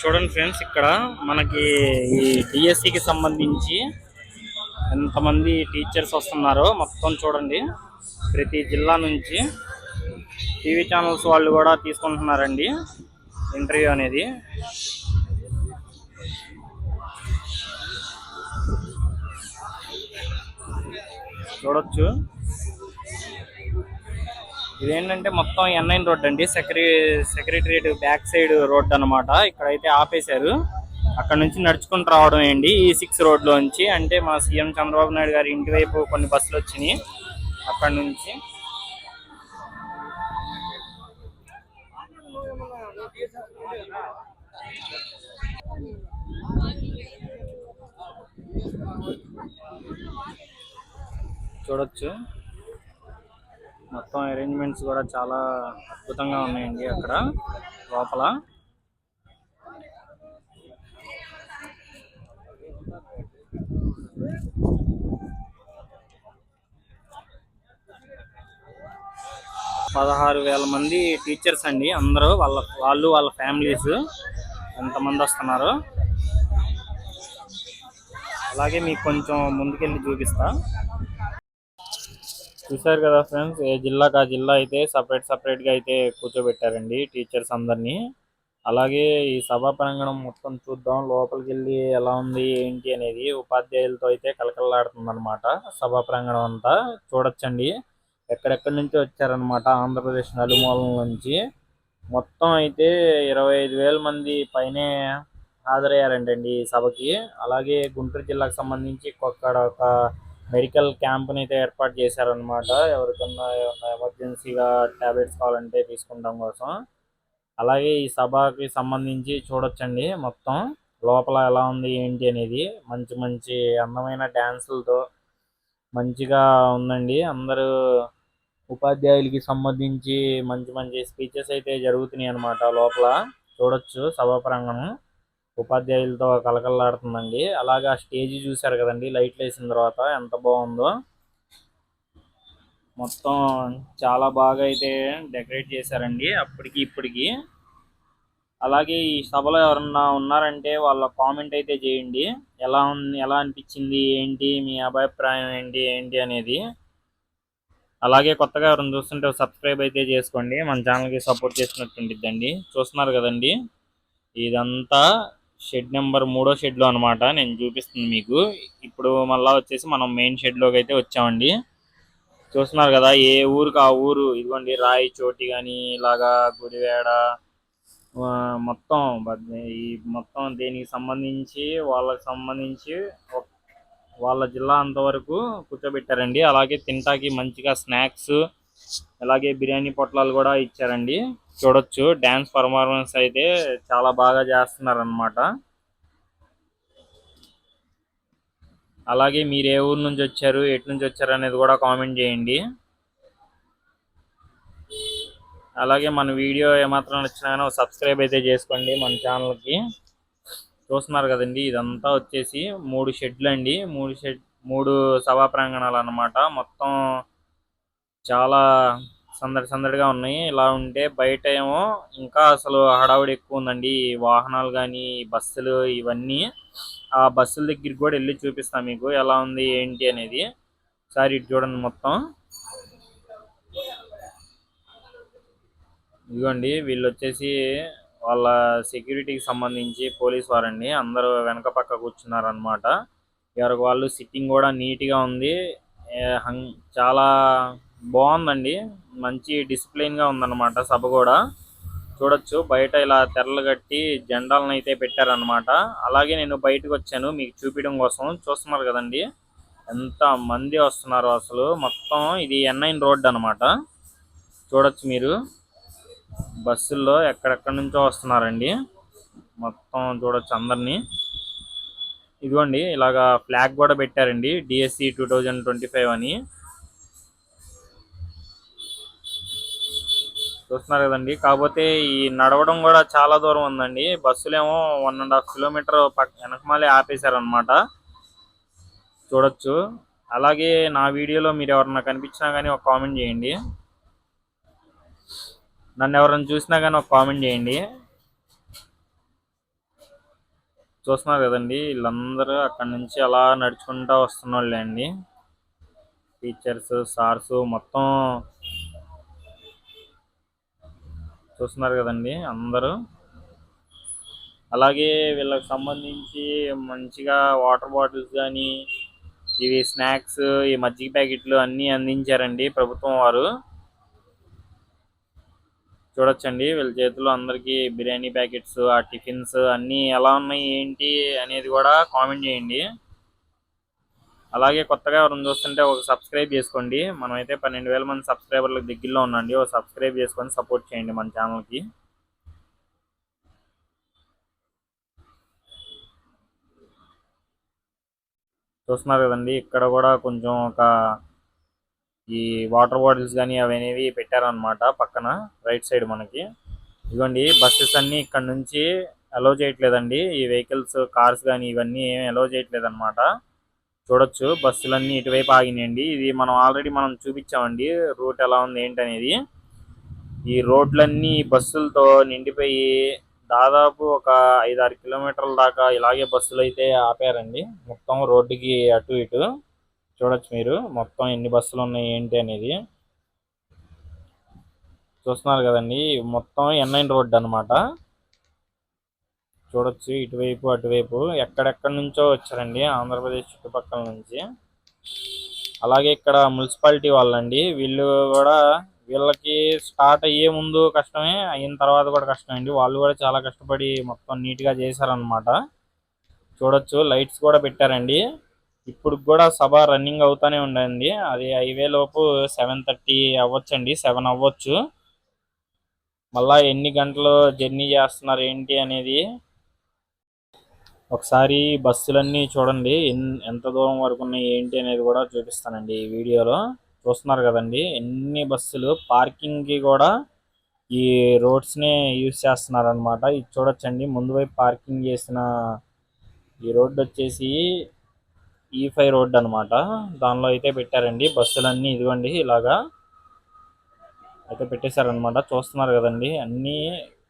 చూడండి ఫ్రెండ్స్ ఇక్కడ మనకి ఈ డిఎస్సికి సంబంధించి ఎంతమంది టీచర్స్ వస్తున్నారో మొత్తం చూడండి. ప్రతి జిల్లా నుంచి టీవీ ఛానల్స్ వాళ్ళు కూడా తీసుకుంటున్నారండి ఇంటర్వ్యూ అనేది. చూడొచ్చు. ఇదేంటంటే మొత్తం ఎన్ఐన్ రోడ్ అండి. Secretary secretariat back side road అన్నమాట. ఇక్కడైతే ఆపేశారు. అక్కడ నుంచి నడుచుకుంటూ రావడం ఏంటి? ఈ సిక్స్ రోడ్ అంటే మా సీఎం చంద్రబాబు నాయుడు గారి ఇంటి వైపు కొన్ని బస్సులు వచ్చినాయి. అక్కడ నుంచి. చూడొచ్చు. మొత్తం అరేంజ్మెంట్స్ కూడా చాలా అద్భుతంగా ఉన్నాయండి అక్కడ లోపల. పదహారు వేల మంది టీచర్స్ అండి అందరూ వాళ్ళ వాళ్ళు వాళ్ళ ఫ్యామిలీస్ ఎంతమంది వస్తున్నారు? అలాగే మీకు కొంచెం ముందుకెళ్ళి చూపిస్తా. చూసారు కదా ఫ్రెండ్స్ ఏ జిల్లాకు ఆ జిల్లా అయితే సపరేట్ సపరేట్గా అయితే కూర్చోబెట్టారండి టీచర్స్ అందరినీ. అలాగే ఈ సభా ప్రాంగణం మొత్తం చూద్దాం లోపలికి వెళ్ళి ఎలా ఉంది ఏంటి అనేది ఉపాధ్యాయులతో అయితే కలకలలాడుతుంది అనమాట సభా ప్రాంగణం అంతా. చూడొచ్చండి ఎక్కడెక్కడి నుంచి వచ్చారనమాట ఆంధ్రప్రదేశ్ నలుమూలల నుంచి. మొత్తం అయితే ఇరవై ఐదు వేల మంది పైనే హాజరయ్యారంటండి ఈ సభకి. అలాగే గుంటూరు జిల్లాకు సంబంధించి అక్కడ ఒక మెడికల్ క్యాంప్ని అయితే ఏర్పాటు చేశారనమాట ఎవరికన్నా ఏమన్నా ఎమర్జెన్సీగా టాబ్లెట్స్ కావాలంటే తీసుకుంటాం కోసం. అలాగే ఈ సభకి సంబంధించి చూడొచ్చండి మొత్తం. లోపల ఎలా ఉంది ఏంటి అనేది. మంచి మంచి అందమైన డ్యాన్సులతో మంచిగా ఉందండి. అందరూ ఉపాధ్యాయులకి సంబంధించి మంచి మంచి స్పీచెస్ అయితే జరుగుతున్నాయి అన్నమాట లోపల. చూడొచ్చు సభా ప్రాంగణం ఉపాధ్యాయులతో కలకల్లాడుతుందండి అలాగే ఆ స్టేజ్ చూశారు కదండి లైట్లు వేసిన తర్వాత ఎంత బాగుందో. మొత్తం చాలా బాగా అయితే డెకరేట్ చేశారండి అప్పటికి ఇప్పటికి. అలాగే ఈ సభలో ఎవరన్నా ఉన్నారంటే వాళ్ళ కామెంట్ అయితే చేయండి. ఎలా ఉంది ఎలా అనిపించింది ఏంటి మీ అభిప్రాయం ఏంటి ఏంటి అనేది. అలాగే కొత్తగా ఎవరైనా చూస్తుంటే సబ్స్క్రైబ్ అయితే చేసుకోండి. మన ఛానల్కి సపోర్ట్ చేసినట్టు ఉండిద్దండి. చూస్తున్నారు కదండి. ఇదంతా షెడ్ నెంబర్ మూడో షెడ్లో అనమాట నేను చూపిస్తుంది మీకు. ఇప్పుడు మళ్ళీ వచ్చేసి మనం మెయిన్ షెడ్లోకి అయితే వచ్చామండి. చూస్తున్నారు కదా ఏ ఊరికి ఆ ఊరు ఇదిగోండి రాయి చోటి కానీ ఇలాగా గుడివేడ మొత్తం ఈ మొత్తం దీనికి సంబంధించి వాళ్ళకి సంబంధించి వాళ్ళ జిల్లా అంతవరకు కూర్చోబెట్టారండి. అలాగే తింటాకి మంచిగా స్నాక్స్ అలాగే బిర్యానీ పొట్లాలు కూడా ఇచ్చారండి. చూడొచ్చు. డ్యాన్స్ పర్ఫార్మెన్స్ అయితే చాలా బాగా చేస్తున్నారు అనమాట అలాగే మీరు ఏ ఊరు నుంచి వచ్చారు ఎటు నుంచి వచ్చారు అనేది కూడా కామెంట్ చేయండి. అలాగే మన వీడియో ఏమాత్రం నచ్చినా కానీ సబ్స్క్రైబ్ అయితే చేసుకోండి మన ఛానల్కి. చూస్తున్నారు కదండి ఇదంతా వచ్చేసి మూడు షెడ్లు అండి. మూడు షెడ్ మూడు సభా ప్రాంగణాలు అన్నమాట. మొత్తం చాలా సందడి సందడిగా ఉన్నాయి. ఇలా ఉంటే బయట ఏమో ఇంకా అసలు హడావుడి ఎక్కువ ఉందండి. వాహనాలు కానీ బస్సులు ఇవన్నీ. ఆ బస్సుల దగ్గరికి కూడా వెళ్ళి చూపిస్తాను మీకు ఎలా ఉంది ఏంటి అనేది. ఒకసారి ఇటు చూడండి మొత్తం. ఇదిగోండి వీళ్ళు వచ్చేసి వాళ్ళ సెక్యూరిటీకి సంబంధించి పోలీస్ వారండి. అందరూ వెనక పక్క కూర్చున్నారు అనమాట ఎవరికి వాళ్ళు సిట్టింగ్ కూడా నీట్గా ఉంది. హం- చాలా బాగుందండి. మంచి డిసిప్లిన్గా ఉందన్నమాట సభ కూడా. చూడొచ్చు బయట ఇలా తెరలు కట్టి జెండాలను అయితే పెట్టారనమాట అలాగే నేను బయటకు వచ్చాను మీకు చూపించడం కోసం. చూస్తున్నారు కదండి ఎంత మంది వస్తున్నారు అసలు. మొత్తం ఇది ఎన్ఐన్ రోడ్ అన్నమాట. చూడొచ్చు మీరు బస్సుల్లో ఎక్కడెక్కడి నుంచో వస్తున్నారండి. మొత్తం చూడొచ్చు అందరినీ. ఇదిగోండి ఇలాగా ఫ్లాగ్ కూడా పెట్టారండి DSC two thousand twenty five అని. చూస్తున్నారు కదండి. కాకపోతే ఈ నడవడం కూడా చాలా దూరం ఉందండి. బస్సులేమో వన్ అండ్ హాఫ్ కిలోమీటర్ పక్క వెనకమాలే ఆపేశారనమాట చూడొచ్చు. అలాగే నా వీడియోలో మీరు ఎవరన్నా కనిపించినా కానీ ఒక కామెంట్ చేయండి. నన్ను ఎవరైనా చూసినా కానీ ఒక కామెంట్ చేయండి. చూస్తున్నారు కదండి. వీళ్ళందరూ అక్కడి నుంచి అలా నడుచుకుంటూ వస్తున్న వాళ్ళే అండి. టీచర్స్ సార్స్ మొత్తం చూస్తున్నారు కదండి అందరూ. అలాగే వీళ్ళకి సంబంధించి మంచిగా వాటర్ బాటిల్స్ కానీ ఇవి స్నాక్స్ ఈ మజ్జిగ ప్యాకెట్లు అన్నీ అందించారండి ప్రభుత్వం వారు. చూడొచ్చండి వీళ్ళ చేతిలో అందరికీ బిర్యానీ ప్యాకెట్స్ ఆ టిఫిన్స్ అన్నీ ఎలా ఉన్నాయి ఏంటి అనేది కూడా కామెంట్ చేయండి. అలాగే కొత్తగా ఎవరైనా చూస్తుంటే ఒక సబ్స్క్రైబ్ చేసుకోండి. మనమైతే పన్నెండు వేల మంది సబ్స్క్రైబర్లకు దగ్గరలో ఉండండి. ఒక సబ్స్క్రైబ్ చేసుకొని సపోర్ట్ చేయండి మన ఛానల్కి. చూస్తున్నారు కదండి ఇక్కడ కూడా కొంచెం ఒక ఈ వాటర్ బాటిల్స్ కానీ అవి అనేవి పెట్టారనమాట పక్కన రైట్ సైడ్ మనకి. ఇదిగోండి బస్సెస్ అన్ని ఇక్కడ నుంచి అలో చేయట్లేదండి. ఈ వెహికల్స్ కార్స్ కానీ ఇవన్నీ ఏమి అలో చేయట్లేదు అనమాట చూడొచ్చు బస్సులన్నీ ఇటువైపు ఆగినాయండి. ఇది మనం ఆల్రెడీ మనం చూపించామండి రూట్ ఎలా ఉంది ఏంటనేది. ఈ రోడ్లన్నీ బస్సులతో నిండిపోయి దాదాపు ఒక ఐదారు కిలోమీటర్ల దాకా ఇలాగే బస్సులు అయితే ఆపారండి. మొత్తం రోడ్డుకి అటు ఇటు చూడొచ్చు మీరు మొత్తం ఎన్ని బస్సులు ఉన్నాయి ఏంటి అనేది. చూస్తున్నారు కదండి మొత్తం ఎన్ఐన్ రోడ్డు అనమాట చూడొచ్చు ఇటువైపు అటువైపు. ఎక్కడెక్కడి నుంచో వచ్చారండి ఆంధ్రప్రదేశ్ చుట్టుపక్కల నుంచి. అలాగే ఇక్కడ మున్సిపాలిటీ వాళ్ళండి. వీళ్ళు కూడా వీళ్ళకి స్టార్ట్ అయ్యే ముందు కష్టమే అయిన తర్వాత కూడా కష్టమే అండి వాళ్ళు కూడా చాలా కష్టపడి మొత్తం నీట్గా చేశారనమాట చూడొచ్చు లైట్స్ కూడా పెట్టారండి. ఇప్పుడు కూడా సభ రన్నింగ్ అవుతానే ఉండండి. అది హైవే లోపు సెవెన్ థర్టీ అవ్వచ్చండి సెవెన్ అవ్వచ్చు. మళ్ళీ ఎన్ని గంటలు జర్నీ చేస్తున్నారు ఏంటి అనేది ఒకసారి బస్సులన్నీ చూడండి ఎంత దూరం వరకు ఉన్నాయి ఏంటి అనేది కూడా చూపిస్తానండి ఈ వీడియోలో. చూస్తున్నారు కదండి ఎన్ని బస్సులు పార్కింగ్కి కూడా ఈ రోడ్స్ని యూజ్ చేస్తున్నారు అనమాట ఇది చూడొచ్చండి ముందు వైపు పార్కింగ్ చేసిన ఈ రోడ్డు వచ్చేసి e ఈ ఫైవ్ రోడ్ అనమాట దానిలో అయితే పెట్టారండి బస్సులన్నీ ఇదిగోండి ఇలాగా అయితే పెట్టేశారనమాట చూస్తున్నారు కదండి అన్నీ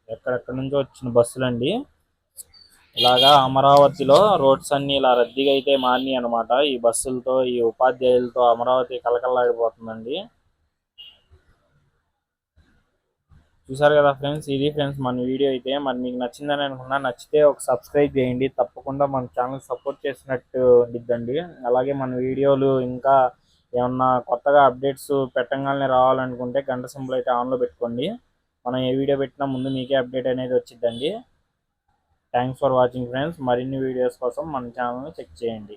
ఎక్కడెక్కడి నుంచో వచ్చిన బస్సులండి. ఇలాగా అమరావతిలో రోడ్స్ అన్ని ఇలా రద్దీగా అయితే మారినాయి అనమాట ఈ బస్సులతో ఈ ఉపాధ్యాయులతో అమరావతి కలకల్లాడిపోతుందండి. చూసారు కదా ఫ్రెండ్స్ ఇది ఫ్రెండ్స్ మన వీడియో అయితే. మరి మీకు నచ్చిందని అనుకున్నా నచ్చితే ఒక సబ్స్క్రైబ్ చేయండి. తప్పకుండా మన ఛానల్ సపోర్ట్ చేసినట్టు ఉండిద్దండి. అలాగే మన వీడియోలు ఇంకా ఏమన్నా కొత్తగా అప్డేట్స్ పెట్టగానే రావాలనుకుంటే గంట సింబల్ అయితే ఆన్లో పెట్టుకోండి. మనం ఏ వీడియో పెట్టినా ముందు మీకే అప్డేట్ అనేది వచ్చిద్దండి. థ్యాంక్స్ ఫర్ వాచింగ్ ఫ్రెండ్స్ మరిన్ని వీడియోస్ కోసం మన ఛానల్ని చెక్ చేయండి.